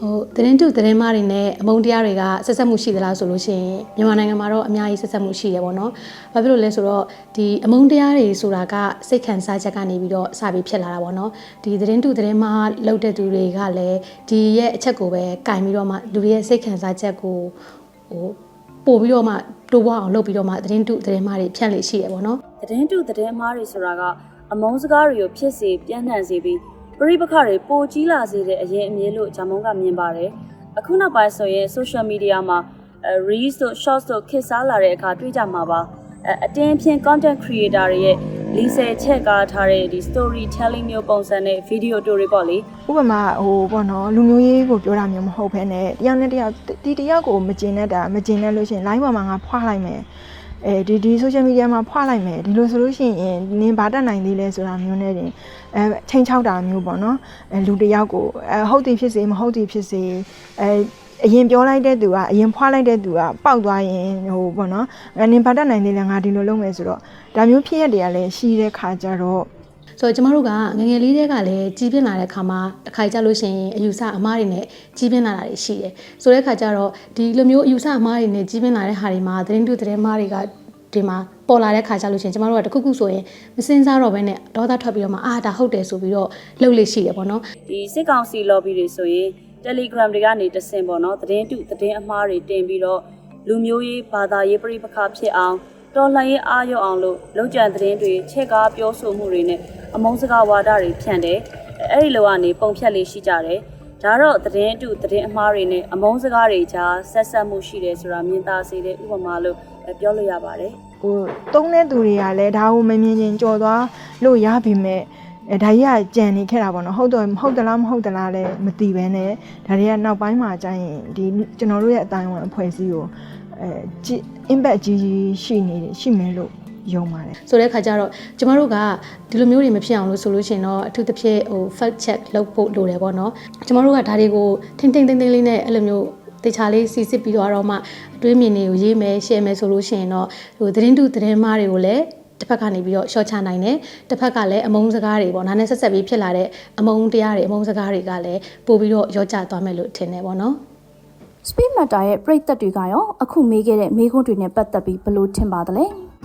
ဟိုသတင်းတုသတင်းမားတွေနဲ့အမုန်းတရားတွေကဆက်ဆက်မှုရှိသလားဆိုလို့ရှိရင်မြန်မာနိုင်ငံမှာတော့အများကြီးဆက်ဆက်မှုရှိတယ်ပေါ့နော်။ဘာဖြစ်လို့လဲဆိုတော့ဒီအမုန်းတရားတွေဆိုတာကစိတ်ခံစားချက်ကနေပြီးတော့စပြီးဖြစ်လာတာပေါ့နော်။ဒီသတင်းတုသတင်းမားလုပ်တဲ့သူတွေကလည်းဒီရဲ့အချက်ကိုပဲကင်ပြီးတော့မှလူတွေရဲ့စိတ်ခံစားချက်ကိုဟိုပို့ပြီးတော့မှတိုးပွားအောင်လုပ်ပြီးတော့မှသတင်းတုသတင်းမားတွေဖြန့်လေရှိရပေါ့နော်။သတင်းတုသတင်းအမှားတွေဆိုတာကအမုန်းစကားတွေကိုဖြစ်စေပြန့်နှံ့စေပြီး ပရိပခတွေပိုကြီးလာစေတဲ့အရင်အမြင်လို့ဂျာမုံကမြင်ပါတယ်အခုနောက်ပိုင်းဆိုရင် social media မှာအဲ reels တို့ shorts တို့ခေတ်စားလာတဲ့အခါတွေ့ကြမှာပါအဲအတင်းအဖြင့် content creator တွေရဲ့လီဆယ်ချက်ကားထားတဲ့ဒီ story telling မျိုးပုံစံနဲ့ video တို့တွေပေါ့လေဥပမာဟိုပေါ့နော်လူမျိုးရေးကိုပြောတာမျိုးမဟုတ်ဘဲနဲ့တယောက်နဲ့တယောက်ဒီတယောက်ကိုမကျင်တတ်တာမကျင်တတ်လို့ရှိရင် line ပေါ်မှာငါဖွာလိုက်မယ် အဲဒီဒီ social media မှာဖွာလိုက်မယ်ဒီလိုဆိုလို့ရှိရင်နင်ဘာတတ်နိုင်သေးလဲဆိုတာမျိုးနဲ့တင်အဲချိန်ချောက်တာမျိုးပေါ့နော်အဲလူတစ်ယောက်ကိုအဲဟုတ်တယ်ဖြစ်စေမဟုတ်တယ်ဖြစ်စေအဲအရင်ပြောလိုက်တဲ့သူကအရင်ဖွာလိုက်တဲ့သူကပောက်သွားရင်ဟိုပေါ့နော်ငါနင်ဘာတတ်နိုင်သေးလဲငါဒီလိုလုပ်မယ်ဆိုတော့ဒါမျိုးဖြစ်ရတွေကလည်းရှိတဲ့ခါကြတော့ ဆိုတော့ကျမတို့ကငယ်ငယ်လေးတည်းကလည်းကြီးပြင်းလာတဲ့ခါမှာတစ်ခါကြလို့ရှိရင်အယူဆအမားတွေနဲ့ကြီးပြင်းလာတာတွေရှိတယ်။ဆိုတဲ့ခါကျတော့ဒီလိုမျိုးအယူဆအမားတွေနဲ့ကြီးပြင်းလာတဲ့ဟာတွေမှာသတင်းတူသတင်းမားတွေကဒီမှာပေါ်လာတဲ့ခါကြလို့ရှိရင်ကျမတို့ကတခုခုဆိုရင်မစင်စားတော့ဘဲနဲ့ဒေါသထွက်ပြီးတော့မှအာဒါဟုတ်တယ်ဆိုပြီးတော့လှုပ်လေရှိတယ်ပေါ့နော်ဒီစစ်ကောင်စီ lobby တွေဆိုရင် Telegram တွေကနေတဆင်ပေါ့နော်သတင်းတုသတင်းအမှားတွေတင်ပြီးတော့လူမျိုးရေးဘာသာရေးပြိပခဖြစ်အောင် တော်လှန်ရေးအားရုံအောင်လို့လုံခြံသတင်းတွေချက်ကားပြောဆိုမှုတွေနဲ့အမုန်းစကားဝါဒတွေဖြန့်တယ်အဲ့ဒီလိုကနေပုံဖြတ်လေးရှိကြတယ်ဒါတော့သတင်းတုသတင်းအမှားတွေနဲ့အမုန်းစကားတွေကြားဆက်ဆက်မှုရှိတယ်ဆိုတာမြင်သာစေတဲ့ဥပမာလို့ပြောလို့ရပါတယ်ဟိုတုံးတဲ့သူတွေကလည်းဒါကိုမမြင်ချင်းကြော်သွားလို့ရပြီမဲ့အဲဒါကြီးကကြံနေခဲ့တာပေါ့နော်ဟုတ်တော့ဟုတ်သလားမဟုတ်သလားလည်းမသိပဲနဲ့ဒါတွေကနောက်ပိုင်းမှာကျရင်ဒီကျွန်တော်တို့ရဲ့အတိုင်းအဝန်အဖွဲ့အစည်းကို အဲကြည့် impact ကြီးကြီးရှိနေတယ်ရှိမယ်လို့ယုံပါတယ်ဆိုတဲ့ခါကျတော့ကျမတို့ကဒီလိုမျိုးတွေမဖြစ်အောင်လို့ဆိုလို့ရှိရင်တော့အထူးသဖြင့်ဟို fact check လုပ်ဖို့လိုတယ်ပေါ့နော်ကျမတို့ကဒါတွေကိုထိမ့်ထိမ့်သိမ့်သိမ့်လေးနဲ့အဲ့လိုမျိုးတေချာလေးစီစစ်ပြီးတော့တော့မှအတွေးမြင်တွေကိုရေးမယ် share မယ်ဆိုလို့ရှိရင်တော့ဟိုသတင်းတူသတင်းမားတွေကိုလည်းတစ်ဖက်ကနေပြီးတော့ short ချနိုင်တယ်တစ်ဖက်ကလည်းအမုန်းစကားတွေပေါ့နားနဲ့ဆက်ဆက်ပြီးဖြစ်လာတဲ့အမုန်းတရားတွေအမုန်းစကားတွေကလည်းပို့ပြီးတော့ရောကြသွားမယ်လို့ထင်တယ်ပေါ့နော် Speed Matter ရဲ့ပြည်သက်တွေကရောအခုမေးခဲ့တဲ့မေးခွန်းတွေနဲ့ပတ်သက်ပြီးဘယ်လိုထင်ပါသလဲ။